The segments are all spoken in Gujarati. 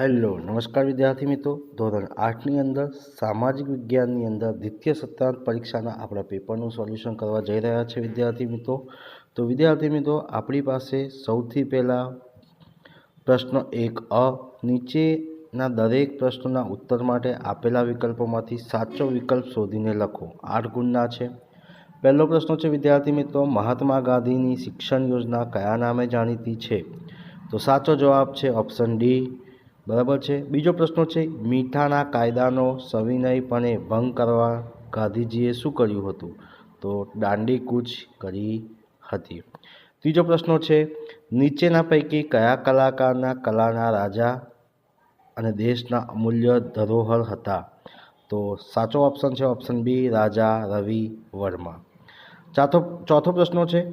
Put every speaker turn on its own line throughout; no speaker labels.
હેલો, નમસ્કાર વિદ્યાર્થી મિત્રો. ધોરણ આઠની અંદર સામાજિક વિજ્ઞાનની અંદર દ્વિતીય સત્તાંત પરીક્ષાના આપણા પેપરનું સોલ્યુશન કરવા જઈ રહ્યા છે વિદ્યાર્થી મિત્રો. તો વિદ્યાર્થી મિત્રો, આપણી પાસે સૌથી પહેલાં પ્રશ્ન એક અ, નીચેના દરેક પ્રશ્નોના ઉત્તર માટે આપેલા વિકલ્પોમાંથી સાચો વિકલ્પ શોધીને લખો. આઠ ગુણના છે. પહેલો પ્રશ્ન છે વિદ્યાર્થી મિત્રો, મહાત્મા ગાંધીની શિક્ષણ યોજના કયા નામે જાણીતી છે? તો સાચો જવાબ છે ઓપ્શન ડી બરાબર છે? બીજો પ્રશ્ન છે, મીઠાના કાયદાનો સવિનયપણે ભંગ કરવા ગાંધીજીએ શું કર્યું હતું? તો દાંડી કૂચ કરી હતી. ત્રીજો પ્રશ્ન છે, નીચેના પૈકી કયા કલાકારના કલાના રાજા અને દેશના અમૂલ્ય ધરોહર હતા? તો સાચો ઓપ્શન છે ઓપ્શન બી રાજા રવિ વર્મા. ચોથો ચોથો પ્રશ્ન છે,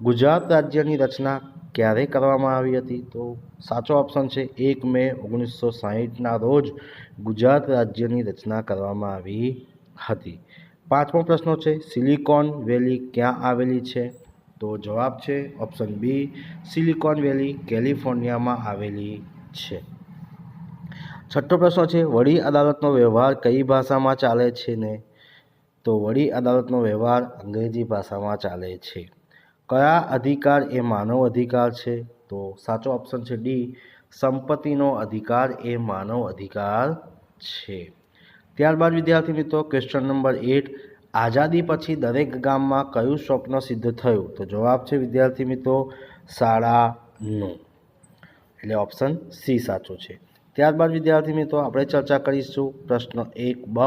ગુજરાત રાજ્યની રચના ક્યારે કરવામાં આવી હતી? તો સાચો ઓપ્શન છે એક મે ઓગણીસો સાહીઠના રોજ ગુજરાત રાજ્યની રચના કરવામાં આવી હતી. પાંચમો પ્રશ્ન છે, સિલિકોન વેલી ક્યાં આવેલી છે? તો જવાબ છે ઓપ્શન બી સિલિકોન વેલી, કેલિફોર્નિયામાં આવેલી છે. છઠ્ઠો પ્રશ્ન છે, વડી અદાલતનો વ્યવહાર કઈ ભાષામાં ચાલે છે ને? તો વડી અદાલતનો વ્યવહાર અંગ્રેજી ભાષામાં ચાલે છે. કયા અધિકાર એ માનવ અધિકાર છે? તો સાચો ઓપ્શન છે ડી સંપત્તિનો અધિકાર એ માનવ અધિકાર છે. ત્યારબાદ વિદ્યાર્થી મિત્રો ક્વેશ્ચન નંબર એટ આઝાદી પછી દરેક ગામમાં કયું સ્વપ્ન સિદ્ધ થયું? તો જવાબ છે વિદ્યાર્થી મિત્રો શાળાનું એટલે ઓપ્શન સી સાચો છે. ત્યારબાદ વિદ્યાર્થી મિત્રો, આપણે ચર્ચા કરીશું પ્રશ્ન એક બ,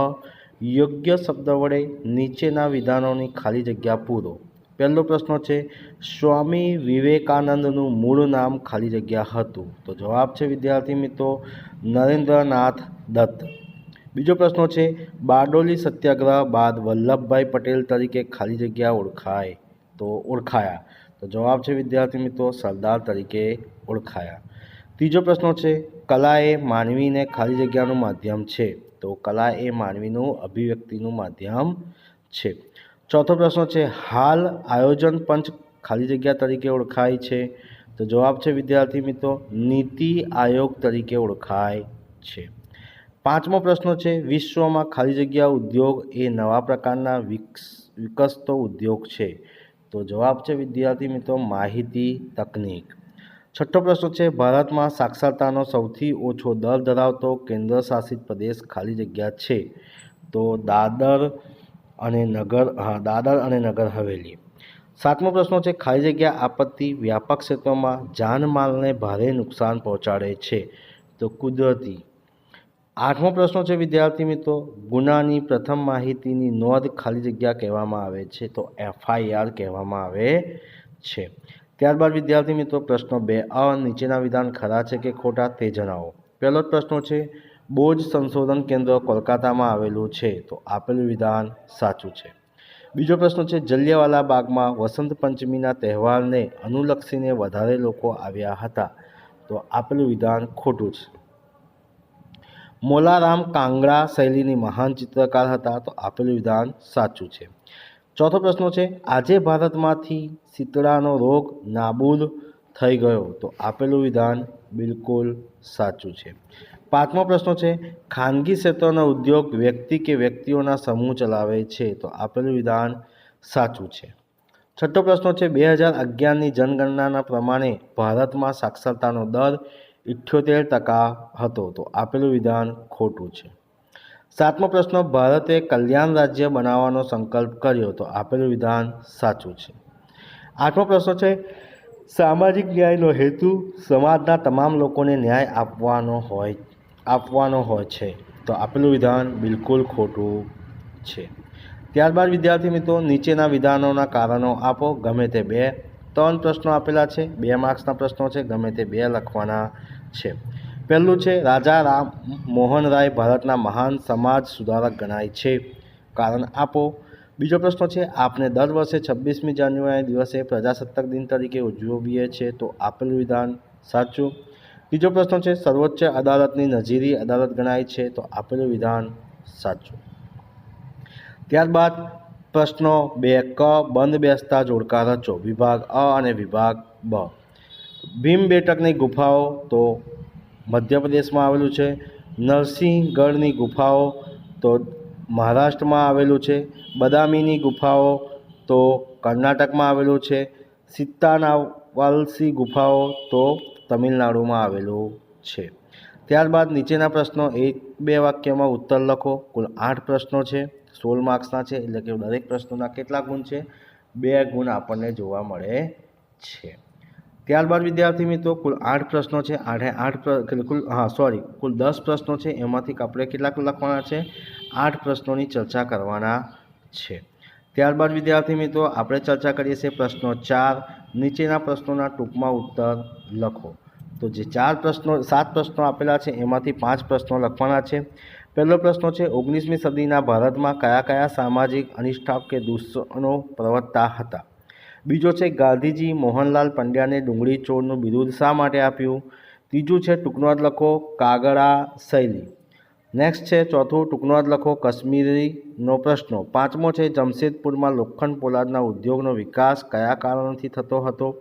યોગ્ય શબ્દ વડે નીચેના વિધાનોની ખાલી જગ્યા પૂરો. પહેલો પ્રશ્ન છે, સ્વામી વિવેકાનંદનું મૂળ નામ ખાલી જગ્યા હતું? તો જવાબ છે, વિદ્યાર્થી મિત્રો, નરેન્દ્રનાથ દત્ત. બીજો પ્રશ્ન છે, બારડોલી સત્યાગ્રહ બાદ વલ્લભભાઈ પટેલ તરીકે ખાલી જગ્યા ઓળખાય તો ઓળખાયા? તો જવાબ છે, વિદ્યાર્થી મિત્રો, સરદાર તરીકે ઓળખાયા. ત્રીજો પ્રશ્ન છે કલા એ માનવીને ખાલી જગ્યાનું માધ્યમ છે? તો કલા એ માનવીનું અભિવ્યક્તિનું માધ્યમ છે. ચોથો પ્રશ્ન છે, હાલ આયોજન પંચ ખાલી જગ્યા તરીકે ઓળખાય છે? તો જવાબ છે, વિદ્યાર્થી મિત્રો, નીતિ આયોગ તરીકે ઓળખાય છે. પાંચમો પ્રશ્ન છે, વિશ્વમાં ખાલી જગ્યા ઉદ્યોગ એ નવા પ્રકારના વિકસ, વિકસતો ઉદ્યોગ છે? તો જવાબ છે, વિદ્યાર્થી મિત્રો, માહિતી તકનીક. છઠ્ઠો પ્રશ્ન છે, ભારતમાં સાક્ષરતાનો સૌથી ઓછો દર ધરાવતો કેન્દ્ર શાસિત પ્રદેશ ખાલી જગ્યા છે? તો દાદર અને નગર, હા, દાદર અને નગર હવેલી. સાતમો પ્રશ્ન છે, ખાલી જગ્યા આપત્તિ વ્યાપક ક્ષેત્રોમાં જાનમાલને ભારે નુકસાન પહોંચાડે છે. તો કુદરતી. આઠમો પ્રશ્ન છે, વિદ્યાર્થી મિત્રો, ગુનાની પ્રથમ માહિતીની નોંધ ખાલી જગ્યા કહેવામાં આવે છે, તો એફઆઈઆર કહેવામાં આવે છે. ત્યારબાદ વિદ્યાર્થી મિત્રો, પ્રશ્ન બે અ નીચેના વિધાન ખરા છે કે ખોટા તે જણાવો. પહેલો જ પ્રશ્ન છે બોજ સંશોધન કેન્દ્ર કોલકાતામાં આવેલું છે. તો આપેલું વિધાન સાચું છે. બીજો પ્રશ્ન છે, જલિયાવાલા બાગમાં વસંત પંચમીના તહેવારને અનુલક્ષીને વધારે લોકો આવ્યા હતા. તો આપેલું વિધાન ખોટું છે. મોલારામ કાંગડા શૈલીની મહાન ચિત્રકાર હતા. તો આપેલું વિધાન સાચું છે. ચોથો પ્રશ્ન છે, આજે ભારતમાંથી શીતળાનો રોગ નાબૂદ થઈ ગયો. તો આપેલું વિધાન બિલકુલ સાચું છે. પાંચમો પ્રશ્ન છે, ખાનગી ક્ષેત્રનો ઉદ્યોગ વ્યક્તિ કે વ્યક્તિઓના સમૂહ ચલાવે છે તો આપેલું વિધાન સાચું છે. છઠ્ઠો પ્રશ્ન છે, બે હજાર અગિયારની જનગણનાના પ્રમાણે ભારતમાં સાક્ષરતાનો દર ઇઠ્યોતેર ટકા હતો તો આપેલું વિધાન ખોટું છે. સાતમો પ્રશ્ન, ભારતે કલ્યાણ રાજ્ય બનાવવાનો સંકલ્પ કર્યો તો આપેલું વિધાન સાચું છે. આઠમો પ્રશ્ન છે, સામાજિક ન્યાયનો હેતુ સમાજના તમામ લોકોને ન્યાય આપવાનો હોય આપવાનો હોય છે. તો આપેલું વિધાન બિલકુલ ખોટું છે. ત્યારબાદ વિદ્યાર્થી મિત્રો, નીચેના વિધાનોના કારણો આપો. ગમે તે બે, ત્રણ પ્રશ્નો આપેલા છે. બે માર્ક્સના પ્રશ્નો છે. ગમે તે બે લખવાના છે. પહેલું છે, રાજા રામ મોહન રાય ભારતના મહાન સમાજ સુધારક ગણાય છે. કારણ આપો. બીજો પ્રશ્ન છે, આપને દર વર્ષે છવ્વીસમી જાન્યુઆરી દિવસે પ્રજાસત્તાક દિન તરીકે ઉજવીએ છીએ. તો આપેલું વિધાન સાચું? ત્રીજો પ્રશ્ન છે, સર્વોચ્ચ અદાલતની નજીરી અદાલત ગણાય છે તો આપેલું વિધાન સાચું. ત્યારબાદ પ્રશ્નો બે, ક, બંધ બેસતા જોડકા રચો, વિભાગ અ અને વિભાગ બ. ભીમ બેઠકની ગુફાઓ તો મધ્યપ્રદેશમાં આવેલું છે, નરસિંહગઢની ગુફાઓ તો મહારાષ્ટ્રમાં આવેલું છે, બદામીની ગુફાઓ તો કર્ણાટકમાં આવેલું છે, સિત્તાનાવાલસી ગુફાઓ તો તમિલનાડુમાં આવેલું છે. ત્યારબાદ નીચેના પ્રશ્નો એક, બે વાક્યમાં ઉત્તર લખો. કુલ આઠ પ્રશ્નો છે. સોળ માર્ક્સના છે, એટલે કે દરેક પ્રશ્નોના કેટલા ગુણ છે? બે ગુણ આપણને જોવા મળે છે. ત્યારબાદ વિદ્યાર્થી મિત્રો, કુલ આઠ પ્રશ્નો છે. આઠે આઠ કુલ, હા સોરી કુલ દસ પ્રશ્નો છે. એમાંથી આપણે કેટલાક લખવાના છે? આઠ પ્રશ્નોની ચર્ચા કરવાના છે. ત્યારબાદ વિદ્યાર્થી મિત્રો, આપણે ચર્ચા કરીએ છીએ પ્રશ્નો ચાર નીચેના પ્રશ્નોના ટૂંકમાં ઉત્તર લખો. તો જે ચાર પ્રશ્નો, સાત પ્રશ્નો આપેલા છે, એમાંથી પાંચ પ્રશ્નો લખવાના છે. પહેલો પ્રશ્ન છે, ઓગણીસમી સદીના ભારતમાં કયા કયા સામાજિક અનિષ્ઠા કે દૂષણો પ્રવર્તા હતા? બીજો છે, ગાંધીજી મોહનલાલ પંડ્યાને ડુંગળી ચોરનું બિરુદ શા માટે આપ્યું? ત્રીજું છે ટૂંકનોંધ લખો કાગડા શૈલી. નેક્સ્ટ છે, ચોથું ટૂંકનો જ લખો, કાશ્મીરીનો પ્રશ્નો. પાંચમો છે, જમશેદપુરમાં લોખંડ પોલાદના ઉદ્યોગનો વિકાસ કયા કારણોથી થતો હતો?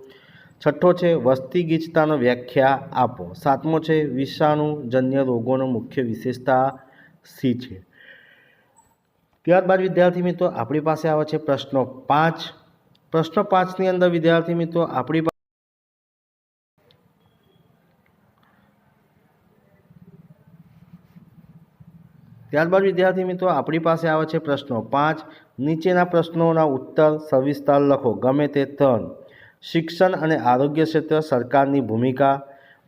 છઠ્ઠો છે, વસ્તી ગીચતાનો વ્યાખ્યા આપો. સાતમો છે, વિષાણુજન્ય રોગોનો મુખ્ય વિશેષતા સી છે? ત્યારબાદ વિદ્યાર્થી મિત્રો, આપણી પાસે આવે છે પ્રશ્નો પાંચ. પ્રશ્ન પાંચની અંદર વિદ્યાર્થી મિત્રો, આપણી ત્યારબાદ વિદ્યાર્થી મિત્રો, આપણી પાસે આવે છે પ્રશ્નો પાંચ. નીચેના પ્રશ્નોના ઉત્તર સવિસ્તાર લખો. ગમે તે ત્રણ. શિક્ષણ અને આરોગ્ય ક્ષેત્ર સરકારની ભૂમિકા.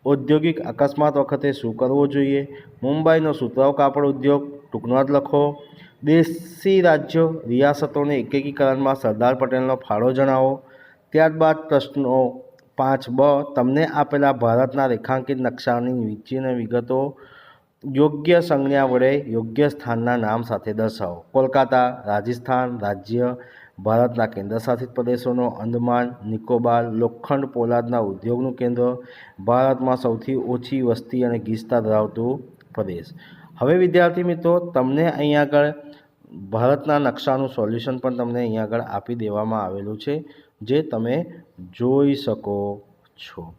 ઔદ્યોગિક અકસ્માત વખતે શું કરવું જોઈએ? મુંબઈનો સુતરાવ કાપડ ઉદ્યોગ ટૂંકનોંધ લખો. દેશી રાજ્યો રિયાસતોને એકીકરણમાં સરદાર પટેલનો ફાળો જણાવો. ત્યારબાદ પ્રશ્નો પાંચ બ. તમને આપેલા ભારતના રેખાંકિત નકશાની નીચેની વિગતો યોગ્ય સંજ્ઞા વડે યોગ્ય સ્થાનના નામ સાથે દર્શાવો. કોલકાતા, રાજસ્થાન રાજ્ય, ભારતના કેન્દ્રશાસિત પ્રદેશોનો અંદમાન, નિકોબાર, લોખંડ પોલાદના ઉદ્યોગનું કેન્દ્ર, ભારતમાં સૌથી ઓછી વસ્તી અને ગીચતા ધરાવતું પ્રદેશ. હવે વિદ્યાર્થી મિત્રો, તમને અહીંયા આગળ ભારતના નકશાનું સોલ્યુશન પણ તમને અહીંયા આગળ આપી દેવામાં આવેલું છે, જે તમે જોઈ શકો છો.